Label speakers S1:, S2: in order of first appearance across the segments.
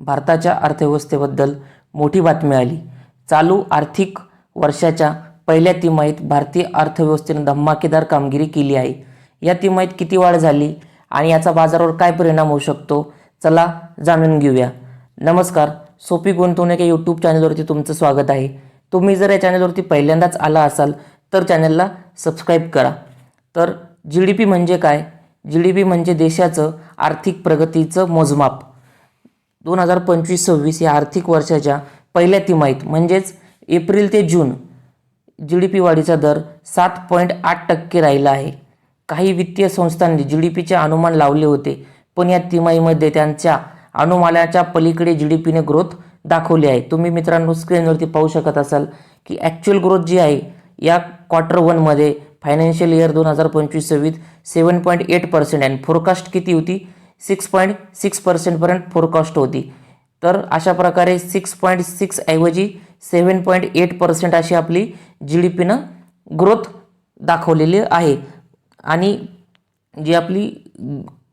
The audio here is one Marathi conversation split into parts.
S1: भारताच्या अर्थव्यवस्थेबद्दल मोठी बातमी आली. चालू आर्थिक वर्षाच्या पहिल्या तिमाहीत भारतीय अर्थव्यवस्थेनं धमाकेदार कामगिरी केली आहे. या तिमाहीत किती वाढ झाली आणि याचा बाजारावर काय परिणाम होऊ शकतो? चला जाणून घेऊया. नमस्कार. सोपी गुंतवणूक या यूट्यूब चॅनलवरती तुमचं स्वागत आहे. तुम्ही जर या चॅनलवरती पहिल्यांदाच आला असाल तर चॅनलला सबस्क्राईब करा. तर जी डी पी म्हणजे काय? जी डी पी म्हणजे देशाचं आर्थिक प्रगतीचं मोजमाप. दोन हजार पंचवीस सव्वीस या आर्थिक वर्षाच्या पहिल्या तिमाहीत म्हणजेच एप्रिल ते जून जी डी पी वाढीचा दर सात पॉईंट आठ टक्के राहिला आहे. काही वित्तीय संस्थांनी जी डी पीचे अनुमान लावले होते पण या तिमाहीमध्ये त्यांच्या अनुमानाच्या पलीकडे जी डी पीने ग्रोथ दाखवली आहे. तुम्ही मित्रांनो स्क्रीनवरती पाहू शकत असाल की ॲक्च्युअल ग्रोथ जी आहे या क्वार्टर वनमध्ये फायनान्शियल इयर दोन हजार पंचवीस सव्वीस सेवन पॉईंट एट पर्सेंट आणि फोरकास्ट किती होती? सिक्स पॉईंट सिक्स पर्सेंटपर्यंत फोरकास्ट होती. तर अशा प्रकारे सिक्स पॉईंट सिक्स ऐवजी सेवन पॉईंट एट पर्सेंट अशी आपली जी डी पीनं ग्रोथ दाखवलेली आहे. आणि जी आपली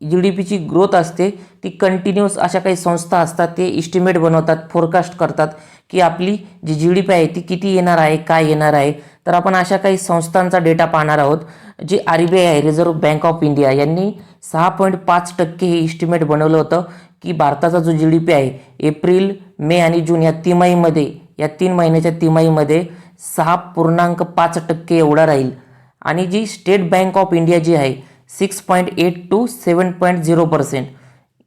S1: जी डी पीची ग्रोथ असते ती कंटिन्युअस अशा काही संस्था असतात ते इस्टिमेट बनवतात फोरकास्ट करतात. की आपली जी जी डी पी आहे ती किती येणार आहे काय येणार आहे? तर आपण अशा काही संस्थांचा डेटा पाहणार आहोत जी आर बी आय आहे रिझर्व्ह बँक ऑफ इंडिया यांनी सहा पॉईंट पाच टक्के हे इस्टिमेट बनवलं होतं की भारताचा जो जी डी पी आहे एप्रिल मे आणि जून या तिमाहीमध्ये या तीन महिन्याच्या तिमाहीमध्ये सहा पूर्णांक पाच टक्के एवढा राहील. आणि जी स्टेट बँक ऑफ इंडिया जी आहे six point eight two seven point zero percent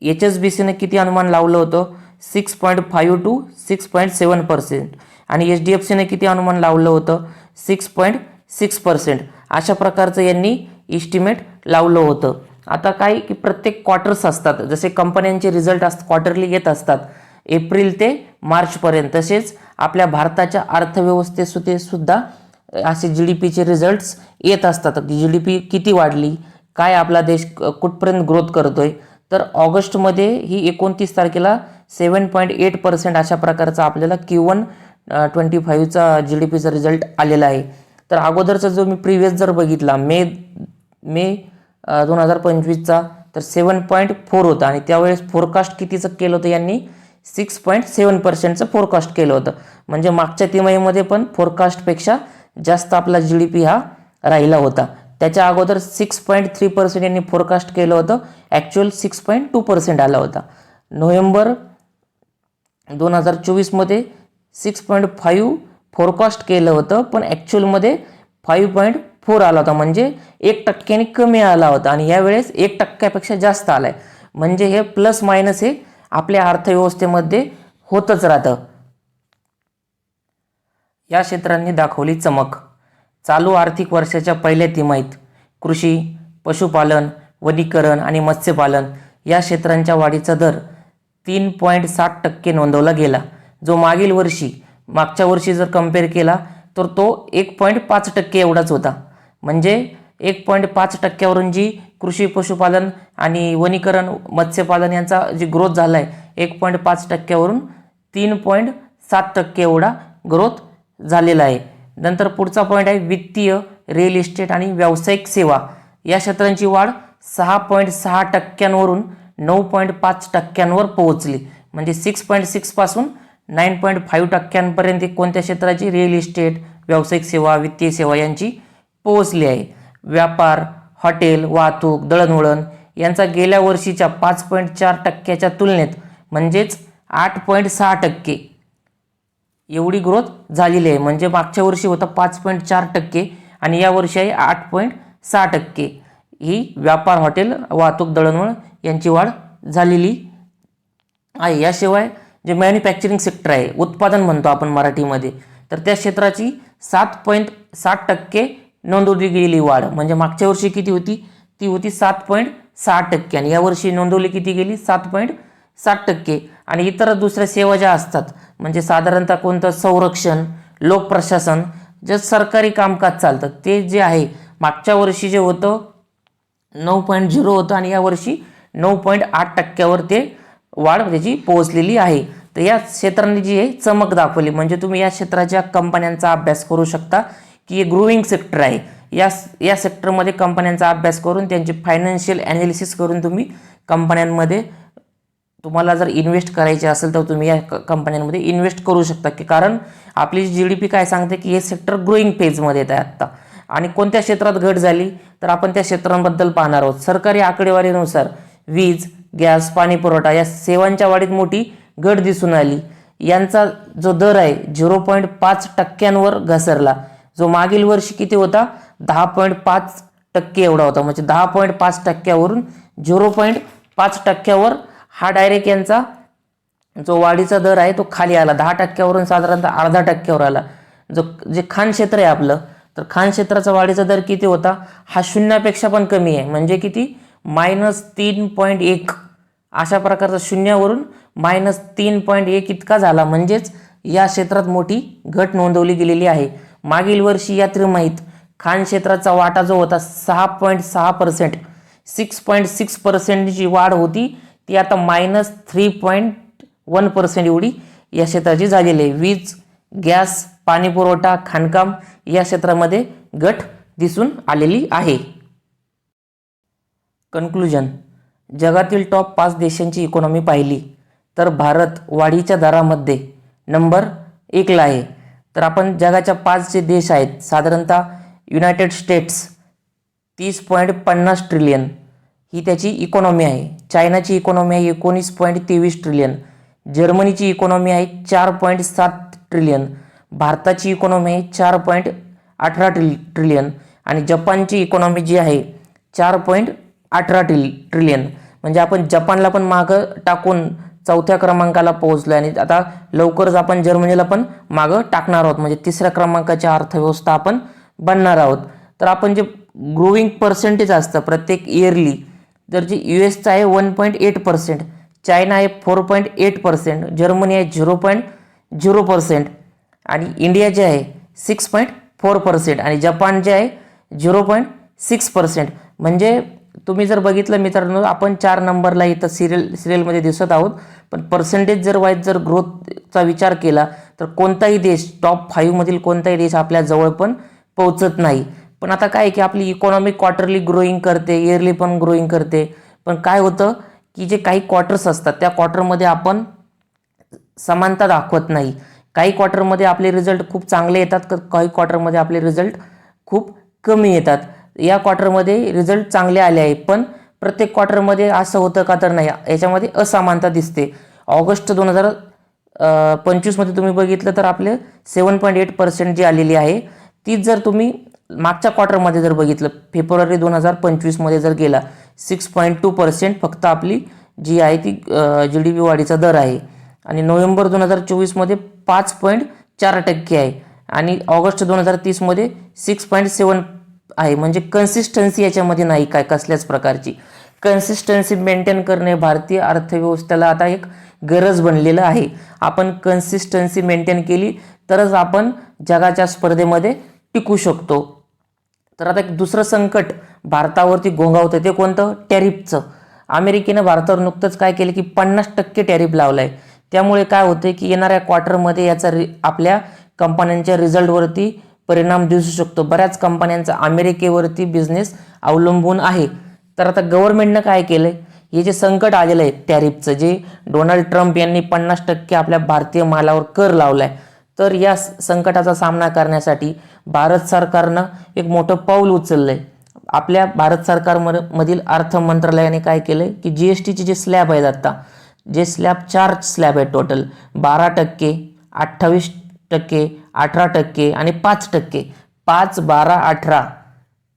S1: H S B सीनं किती अनुमान लावलं होतं? Six point five two six point seven percent. आणि एच डी एफ सीने किती अनुमान लावलं होतं? Six point six percent. अशा प्रकारचं यांनी इस्टिमेट लावलं होतं. आता काय की प्रत्येक क्वार्टर्स असतात. जसे कंपन्यांचे रिझल्ट अस क्वार्टरली येत असतात. एप्रिल ते मार्चपर्यंत. तसेच आपल्या भारताच्या अर्थव्यवस्थेसुद्धा सुद्धा असे जी डी पीचे रिझल्ट्स येत असतात. जी डी पी किती वाढली? काय आपला देश कुठपर्यंत ग्रोथ करतोय? तर ऑगस्टमध्ये ही एकोणतीस तारखेला सेवन पॉईंट एट पर्सेंट अशा प्रकारचा आपल्याला क्यू वन ट्वेंटी फाईव्हचा जी डी पीचा रिझल्ट आलेला आहे. तर अगोदरचा जो मी प्रिव्हियस जर बघितला मे मे दोन हजार पंचवीसचा तर सेवन पॉईंट फोर होता आणि त्यावेळेस फोरकास्ट कितीचं केलं होतं यांनी? सिक्स पॉईंट सेवन पर्सेंटचं फोरकास्ट केलं होतं. म्हणजे मागच्या तिमाहीमध्ये पण फोरकास्टपेक्षा जास्त आपला जी डी पी हा राहिला होता. त्याच्या अगोदर सिक्स पॉईंट थ्री पर्सेंट यांनी फोरकास्ट केलं होतं. Actual six point two percent आला होता. नोव्हेंबर दोन हजार चोवीसमध्ये सिक्स पॉईंट फाईव्ह फोरकास्ट केलं होतं पण ॲक्च्युअलमध्ये फाईव्ह पॉईंट फोर आला होता. म्हणजे एक टक्क्याने कमी आला होता आणि यावेळेस एक टक्क्यापेक्षा जास्त आला आहे म्हणजे हे प्लस मायनस हे आपल्या अर्थव्यवस्थेमध्ये होतच राहतं. या क्षेत्रांनी दाखवली चमक. चालू आर्थिक वर्षाच्या पहिल्या तिमाहीत कृषी पशुपालन वनीकरण आणि मत्स्यपालन या क्षेत्रांच्या वाढीचा दर तीन पॉईंट सात टक्के नोंदवला गेला. जो मागील वर्षी मागच्या वर्षी जर कंपेअर केला तर तो एक पॉईंट पाच टक्के एवढाच होता. म्हणजे एक पॉईंट पाच टक्क्यावरून जी कृषी पशुपालन आणि वनीकरण मत्स्यपालन यांचा जी ग्रोथ झाला आहे एक पॉईंट पाच टक्क्यावरून तीन पॉईंट सात टक्के एवढा ग्रोथ झालेला आहे. नंतर पुढचा पॉईंट आहे वित्तीय रिअल इस्टेट आणि व्यावसायिक सेवा. या क्षेत्रांची वाढ सहा पॉईंट सहा टक्क्यांवरून नऊ पॉईंट पाच टक्क्यांवर पोहोचली. म्हणजे सिक्स पॉईंट सिक्सपासून नाईन पॉईंट फाईव्ह टक्क्यांपर्यंत कोणत्या क्षेत्राची रिअल इस्टेट व्यावसायिक सेवा वित्तीय सेवा यांची पोहोचली आहे? व्यापार हॉटेल वाहतूक दळणवळण यांचा गेल्या वर्षीच्या पाच पॉईंट चार टक्क्याच्या तुलनेत म्हणजेच आठ पॉईंट सहा टक्के एवढी ग्रोथ झालेली आहे. म्हणजे मागच्या वर्षी होता पाच पॉईंट चार टक्के आणि या वर्षी आहे आठ पॉईंट सहा टक्के. ही व्यापार हॉटेल वाहतूक दळणवळण यांची वाढ झालेली आहे. याशिवाय जे मॅन्युफॅक्चरिंग सेक्टर आहे उत्पादन म्हणतो आपण मराठीमध्ये तर त्या क्षेत्राची सात पॉईंट साठ टक्के नोंदवली गेलेली वाढ. म्हणजे मागच्या वर्षी किती होती? ती होती सात पॉईंट सहा टक्के. आणि यावर्षी नोंदवली किती गेली? सात पॉईंट साठ टक्के. आणि इतर दुसऱ्या सेवा ज्या असतात म्हणजे साधारणतः कोणतं संरक्षण लोकप्रशासन जे सरकारी कामकाज चालतं ते जे आहे मागच्या वर्षी जे होतं नऊ पॉईंट झिरो होतं आणि यावर्षी नऊ पॉईंट आठ टक्क्यावर ते वाढ त्याची पोहोचलेली आहे. तर या क्षेत्रांनी जी आहे चमक दाखवली. म्हणजे तुम्ही या क्षेत्राच्या कंपन्यांचा अभ्यास करू शकता की हे ग्रोईंग सेक्टर आहे. या या सेक्टरमध्ये कंपन्यांचा अभ्यास करून त्यांची फायनान्शियल ॲनालिसिस करून तुम्ही कंपन्यांमध्ये तुम्हाला जर इन्व्हेस्ट करायचे असेल तर तुम्ही या कंपन्यांमध्ये इन्व्हेस्ट करू शकता. की कारण आपली जी डी पी काय सांगते की हे सेक्टर ग्रोईंग फेजमध्ये येत आहे आत्ता. आणि कोणत्या क्षेत्रात घट झाली तर आपण त्या क्षेत्रांबद्दल पाहणार आहोत. सरकारी आकडेवारीनुसार वीज गॅस पाणी पुरवठा या सेवांच्या वाढीत मोठी घट दिसून आली. यांचा जो दर आहे झिरो पॉईंट पाच टक्क्यांवर घसरला. जो मागील वर्षी किती होता? दहा पॉईंट पाच टक्के एवढा होता. म्हणजे दहा पॉईंट पाच टक्क्यावरून झिरो पॉईंट पाच टक्क्यावर हा डायरेक्ट यांचा जो वाढीचा दर आहे तो खाली आला. दहा टक्क्यावरून साधारणतः अर्धा टक्क्यावर आला. जो जे खाण क्षेत्र आहे आपलं तर खाण क्षेत्राचा वाढीचा दर किती होता? हा शून्यापेक्षा पण कमी आहे. म्हणजे किती? मायनस तीन पॉईंट एक. अशा प्रकारचा शून्यावरून मायनस तीन पॉईंट एक इतका झाला. म्हणजेच या क्षेत्रात मोठी घट नोंदवली गेलेली आहे. मागील वर्षी या त्रिमाहीत खाण क्षेत्राचा वाटा जो होता सहा पॉईंट सहा पर्सेंट. सिक्स पॉईंट सिक्स पर्सेंटची वाढ होती. ती आता minus three point one percent एवढी या क्षेत्राची झालेली आहे. वीज गॅस पाणीपुरवठा खाणकाम या क्षेत्रामध्ये घट दिसून आलेली आहे. कन्क्लुजन जगातील टॉप पाच देशांची इकॉनॉमी पाहिली तर भारत वाढीच्या दरामध्ये नंबर एकला आहे. तर आपण जगाच्या पाच जे देश आहेत साधारणतः युनायटेड स्टेट्स तीस पॉईंट पन्नास ट्रिलियन ही त्याची इकॉनॉमी आहे. चायनाची इकॉनॉमी आहे एकोणीस पॉईंट तेवीस ट्रिलियन जर्मनीची इकॉनॉमी आहे चार पॉईंट सात ट्रिलियन भारताची इकॉनॉमी चार पॉईंट अठरा ट्रिल ट्रिलियन आणि जपानची इकॉनॉमी जी आहे चार पॉईंट अठरा ट्रिल ट्रिलियन म्हणजे आपण जपानला पण मागं टाकून चौथ्या क्रमांकाला पोहोचलो आणि आता लवकरच आपण जर्मनीला पण मागं टाकणार आहोत. म्हणजे तिसऱ्या क्रमांकाची अर्थव्यवस्था आपण बनणार आहोत. तर आपण जे ग्रोविंग पर्सेंटेज असतं प्रत्येक इयरली तर जे यू एसचं आहे one point eight percent China आहे four point eight percent Germany आहे झिरो पॉईंट झिरो पर्सेंट आणि इंडिया जे आहे सिक्स पॉईंट फोर पर्सेंट आणि जपान जे आहे झिरो पॉईंट सिक्स पर्सेंट म्हणजे तुम्ही जर बघितलं मित्रांनो आपण चार नंबरला इथं सिरियल सिरियलमध्ये दिसत आहोत. पण पर्सेंटेज जर वाईज जर ग्रोथचा विचार केला तर कोणताही देश टॉप फाईव्हमधील कोणताही देश आपल्या जवळ पण पोहोचत नाही. पण आता काय आहे की आपली इकॉनॉमी क्वार्टरली ग्रोईंग करते इयरली पण ग्रोईंग करते. पण काय होतं की जे काही क्वार्टर्स असतात त्या क्वार्टरमध्ये आपण समानता दाखवत नाही. काही क्वार्टरमध्ये आपले रिझल्ट खूप चांगले येतात तर काही क्वार्टरमध्ये आपले रिझल्ट खूप कमी येतात. या क्वार्टरमध्ये रिझल्ट चांगले आले आहे पण प्रत्येक क्वार्टरमध्ये असं होतं का तर नाही याच्यामध्ये असमानता दिसते. ऑगस्ट दोन हजार पंचवीसमध्ये तुम्ही बघितलं तर आपले सेवन पॉईंट एट पर्सेंट जी आलेली आहे तीच जर तुम्ही मागच्या क्वार्टरमध्ये जर बघितलं फेब्रुवारी दोन हजार पंचवीसमध्ये जर गेला सिक्स पॉईंट टू पर्सेंट फक्त आपली जी आहे ती जी डी पी वाढीचा दर आहे. आणि नोव्हेंबर दोन हजार चोवीसमध्ये पाच पॉईंट चार टक्के आहे. आणि ऑगस्ट दोन हजार तीसमध्ये सिक्स पॉईंट सेवन आहे. म्हणजे कन्सिस्टन्सी याच्यामध्ये नाही काय कसल्याच प्रकारची. कन्सिस्टन्सी मेंटेन करणे भारतीय अर्थव्यवस्थेला आता एक गरज बनलेलं आहे. आपण कन्सिस्टन्सी मेंटेन केली तरच आपण जगाच्या स्पर्धेमध्ये टिकू शकतो. तर आता एक दुसरं संकट भारतावरती घोंगावतं ते कोणतं? टॅरिफचं. अमेरिकेनं भारतावर नुकतंच काय केलं की पन्नास टक्के टॅरिफ लावलं आहे त्यामुळे काय होतं की येणाऱ्या क्वार्टरमध्ये याचा रि आपल्या कंपन्यांच्या रिझल्टवरती परिणाम दिसू शकतो. बऱ्याच कंपन्यांचा अमेरिकेवरती बिझनेस अवलंबून आहे. तर आता गव्हर्नमेंटनं काय केलं आहे हे जे संकट आलेलं आहे टॅरिफचं जे डोनाल्ड ट्रम्प यांनी पन्नास टक्के आपल्या भारतीय मालावर कर लावला आहे तर या संकटाचा सामना करण्यासाठी भारत सरकारनं एक मोठं पाऊल उचललं आहे आपल्या भारत सरकारमधील अर्थ मंत्रालयाने काय केलं आहे की जी एस टीचे जे स्लॅब आहेत आत्ता जे स्लॅब चार स्लॅब आहेत टोटल बारा टक्के अठ्ठावीस टक्के अठरा टक्के आणि पाच टक्के. पाच बारा अठरा.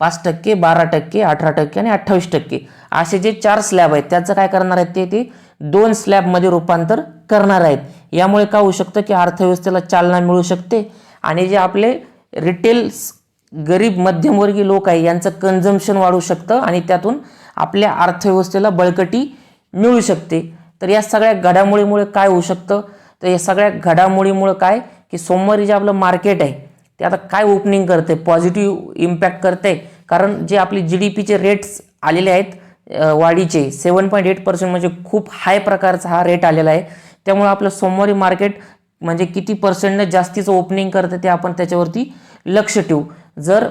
S1: पाच टक्के बारा टक्के अठरा टक्के आणि अठ्ठावीस टक्के. असे जे चार स्लॅब आहेत त्याचं काय करणार आहेत ते ते दोन स्लॅबमध्ये रूपांतर करणार आहेत. यामुळे काय होऊ शकतं की अर्थव्यवस्थेला चालना मिळू शकते आणि जे आपले रिटेल्स गरीब मध्यमवर्गीय लोक आहे यांचं कन्झम्पशन वाढू शकतं आणि त्यातून आपल्या अर्थव्यवस्थेला बळकटी मिळू शकते. तर या सगळ्या घडामोडीमुळे काय होऊ शकतं? तर या सगळ्या घडामोडीमुळे काय की सोमवारी जे आपलं मार्केट आहे ते आता काय ओपनिंग करते? पॉझिटिव्ह इम्पॅक्ट करते. कारण जे आपले जी डी पीचे रेट्स आलेले आहेत वाढीचे सेवन पॉईंट एट पर्सेंट म्हणजे खूप हाय प्रकारचा हा रेट आलेला आहे. त्यामुळे आपलं सोमवारी मार्केट म्हणजे किती पर्सेंटनं जास्तीचं ओपनिंग करतं ते आपण त्याच्यावरती लक्ष ठेवू. जर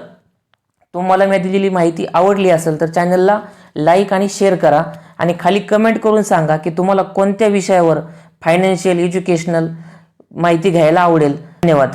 S1: तुम्हाला मी दिलेली माहिती आवडली असेल तर चॅनलला लाईक आणि शेअर करा. आणि खाली कमेंट करून सांगा की तुम्हाला कोणत्या विषयावर फायनान्शियल एज्युकेशनल माहिती घ्यायला आवडेल. धन्यवाद.